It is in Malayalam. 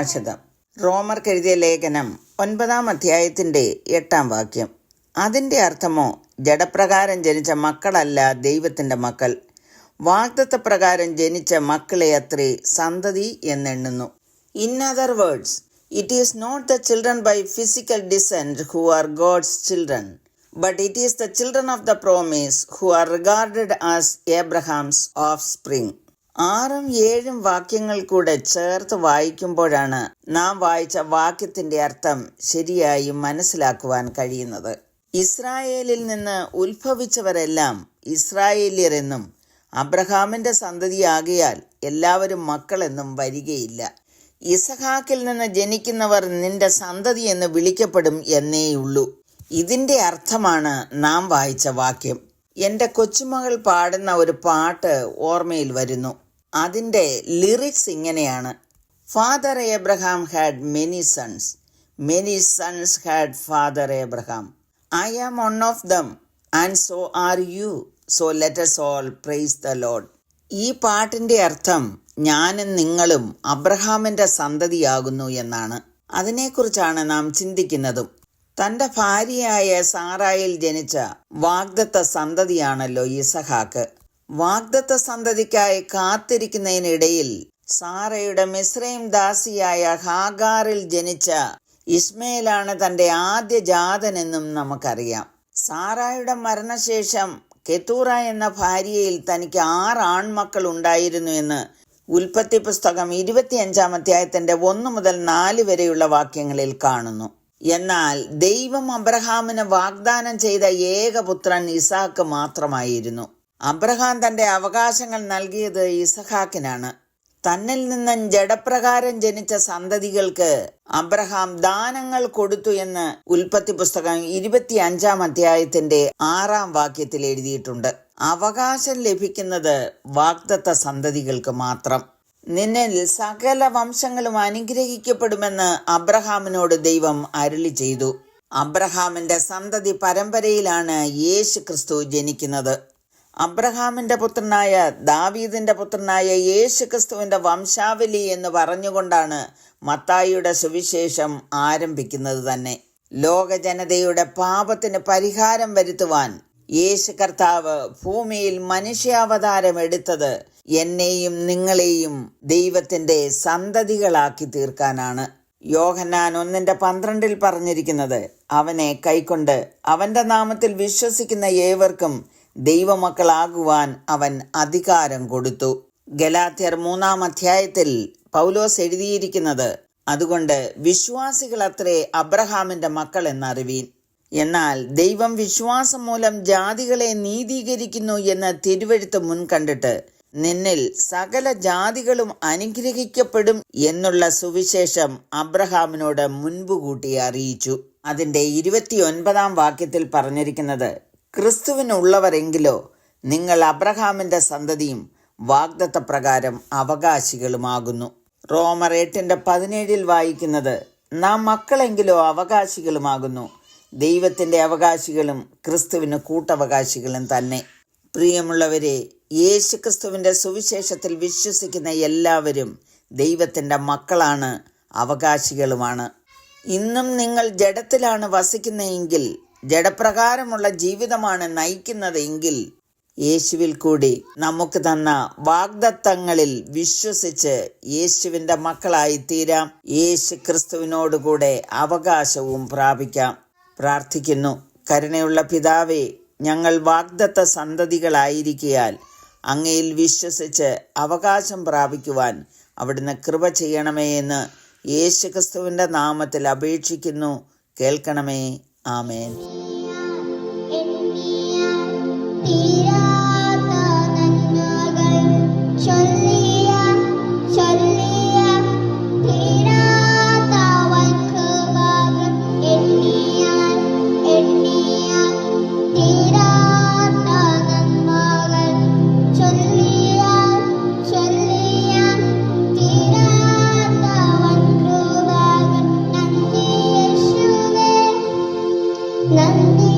സുഭാഷിതം റോമർക്കെഴുതിയ ലേഖനം ഒൻപതാം അധ്യായത്തിന്റെ എട്ടാം വാക്യം. അതിന്റെ അർത്ഥമോ ജഡപ്രകാരം ജനിച്ച മക്കളല്ല ദൈവത്തിന്റെ മക്കൾ. വാഗ്ദത്തപ്രകാരം ജനിച്ച മക്കളെ അത്രേ സന്തതി എന്നെണ്ണുന്നു. In other words it is not the children by physical descent who are God's children but it is the children of the promise who are regarded as Abraham's offspring ആറും ഏഴും വാക്യങ്ങൾ കൂടെ ചേർത്ത് വായിക്കുമ്പോഴാണ് നാം വായിച്ച വാക്യത്തിന്റെ അർത്ഥം ശരിയായി മനസ്സിലാക്കുവാൻ കഴിയുന്നത്. ഇസ്രായേലിൽ നിന്ന് ഉത്ഭവിച്ചവരെല്ലാം ഇസ്രായേല്യർ എന്നും അബ്രഹാമിന്റെ സന്തതിയാകിയാൽ എല്ലാവരും മക്കളെന്നും വരികയില്ല. ഇസഹാക്കിൽ നിന്ന് ജനിക്കുന്നവർ നിന്റെ സന്തതി എന്ന് വിളിക്കപ്പെടും എന്നേയുള്ളൂ. ഇതിന്റെ അർത്ഥമാണ് നാം വായിച്ച വാക്യം. എന്റെ കൊച്ചുമകൾ പാടുന്ന ഒരു പാട്ട് ഓർമ്മയിൽ വരുന്നു. അതിന്റെ ലിറിക്സ് ഇങ്ങനെയാണ്. Father Abraham had many sons many sons had Father Abraham I am one of them and so are you so let let's all praise the Lord ഈ പാട്ടിന്റെ അർത്ഥം ഞാനും നിങ്ങളും അബ്രഹാമിന്റെ സന്തതിയാകുന്നു എന്നാണ്. അതിനെക്കുറിച്ചാണ് നാം ചിന്തിക്കുന്നതും. തന്റെ ഭാര്യയായ സാറായിൽ ജനിച്ച വാഗ്ദത്ത സന്തതിയാണല്ലോ ഇസഹാക്ക്. വാഗ്ദത്ത സന്തതിക്കായി കാത്തിരിക്കുന്നതിനിടയിൽ സാറയുടെ മിശ്രയും ദാസിയായ ഹാഗാറിൽ ജനിച്ച ഇസ്മയിലാണ് തന്റെ ആദ്യ ജാതനെന്നും നമുക്കറിയാം. സാറായുടെ മരണശേഷം കെത്തൂറ എന്ന ഭാര്യയിൽ തനിക്ക് ആറ് ആൺമക്കൾ ഉണ്ടായിരുന്നു എന്ന് ഉൽപ്പത്തി പുസ്തകം ഇരുപത്തിയഞ്ചാം അധ്യായത്തിന്റെ ഒന്ന് മുതൽ നാല് വരെയുള്ള വാക്യങ്ങളിൽ കാണുന്നു. എന്നാൽ ദൈവം അബ്രഹാമിന് വാഗ്ദാനം ചെയ്ത ഏകപുത്രൻ ഇസാക്ക് മാത്രമായിരുന്നു. അബ്രഹാം തന്റെ അവകാശങ്ങൾ നൽകിയത് ഇസഹാക്കിനാണ്. തന്നിൽ നിന്നും ജഡപ്രകാരം ജനിച്ച സന്തതികൾക്ക് അബ്രഹാം ദാനങ്ങൾ കൊടുത്തു എന്ന് ഉൽപ്പത്തി പുസ്തകം ഇരുപത്തി അഞ്ചാം അധ്യായത്തിന്റെ ആറാം വാക്യത്തിൽ എഴുതിയിട്ടുണ്ട്. അവകാശം ലഭിക്കുന്നത് വാഗ്ദത്ത സന്തതികൾക്ക് മാത്രം. നിന്നിൽ സകല വംശങ്ങളും അനുഗ്രഹിക്കപ്പെടുമെന്ന് അബ്രഹാമിനോട് ദൈവം അരുളി ചെയ്തു. അബ്രഹാമിന്റെ സന്തതി പരമ്പരയിലാണ് യേശു ക്രിസ്തു ജനിക്കുന്നത്. അബ്രഹാമിന്റെ പുത്രനായ ദാവീദിന്റെ പുത്രനായ യേശു ക്രിസ്തുവിന്റെ വംശാവലി എന്ന് പറഞ്ഞുകൊണ്ടാണ് മത്തായിയുടെ സുവിശേഷം ആരംഭിക്കുന്നത് തന്നെ. ലോകജനതയുടെ പാപത്തിന് പരിഹാരം വരുത്തുവാൻ യേശു കർത്താവ് ഭൂമിയിൽ മനുഷ്യാവതാരം എടുത്തത് എന്നെയും നിങ്ങളെയും ദൈവത്തിന്റെ സന്തതികളാക്കി തീർക്കാനാണ്. യോഹന്നാൻ ഒന്നിന്റെ പന്ത്രണ്ടിൽ പറഞ്ഞിരിക്കുന്നത് അവനെ കൈക്കൊണ്ട് അവന്റെ നാമത്തിൽ വിശ്വസിക്കുന്ന ഏവർക്കും ദൈവമക്കളാകുവാൻ അവൻ അധികാരം കൊടുത്തു. ഗലാത്യർ മൂന്നാം അധ്യായത്തിൽ പൗലോസ് എഴുതിയിരിക്കുന്നത് അതുകൊണ്ട് വിശ്വാസികളത്രേ അബ്രഹാമിന്റെ മക്കൾ എന്നറിവീൻ. എന്നാൽ ദൈവം വിശ്വാസം മൂലം ജാതികളെ നീതീകരിക്കുന്നു എന്ന് തിരുവഴുത്ത് മുൻകണ്ടിട്ട് നിന്നിൽ സകല ജാതികളും അനുഗ്രഹിക്കപ്പെടും എന്നുള്ള സുവിശേഷം അബ്രഹാമിനോട് മുൻപ് അറിയിച്ചു. അതിന്റെ ഇരുപത്തിയൊൻപതാം വാക്യത്തിൽ പറഞ്ഞിരിക്കുന്നത് ക്രിസ്തുവിനുള്ളവരെങ്കിലോ നിങ്ങൾ അബ്രഹാമിന്റെ സന്തതിയും വാഗ്ദത്ത പ്രകാരം അവകാശികളുമാകുന്നു. റോമർ എട്ടിന്റെ പതിനേഴിൽ വായിക്കുന്നത് നാം മക്കളെങ്കിലോ അവകാശികളുമാകുന്നു. ദൈവത്തിന്റെ അവകാശികളും ക്രിസ്തുവിന് കൂട്ടവകാശികളും തന്നെ. പ്രിയമുള്ളവരെ യേശു ക്രിസ്തുവിന്റെ സുവിശേഷത്തിൽ വിശ്വസിക്കുന്ന എല്ലാവരും ദൈവത്തിന്റെ മക്കളാണ് അവകാശികളുമാണ്. ഇന്നും നിങ്ങൾ ജഡത്തിലാണ് വസിക്കുന്നതെങ്കിൽ ജഡപ്രകാരമുള്ള ജീവിതമാണ് നയിക്കുന്നതെങ്കിൽ യേശുവിൽ കൂടി നമുക്ക് തന്ന വാഗ്ദത്തങ്ങളിൽ വിശ്വസിച്ച് യേശുവിന്റെ മക്കളായി തീരാം യേശു ക്രിസ്തുവിനോടുകൂടെ അവകാശവും പ്രാപിക്കാം. പ്രാർത്ഥിക്കുന്നു. കരുണയുള്ള പിതാവേ ഞങ്ങൾ വാഗ്ദത്ത സന്തതികളായിരിക്കാൽ അങ്ങയിൽ വിശ്വസിച്ച് അവകാശം പ്രാപിക്കുവാൻ അവിടുന്ന് കൃപ ചെയ്യണമേ എന്ന് യേശു ക്രിസ്തുവിന്റെ നാമത്തിൽ അപേക്ഷിക്കുന്നു. കേൾക്കണമേ. Amen. 能力。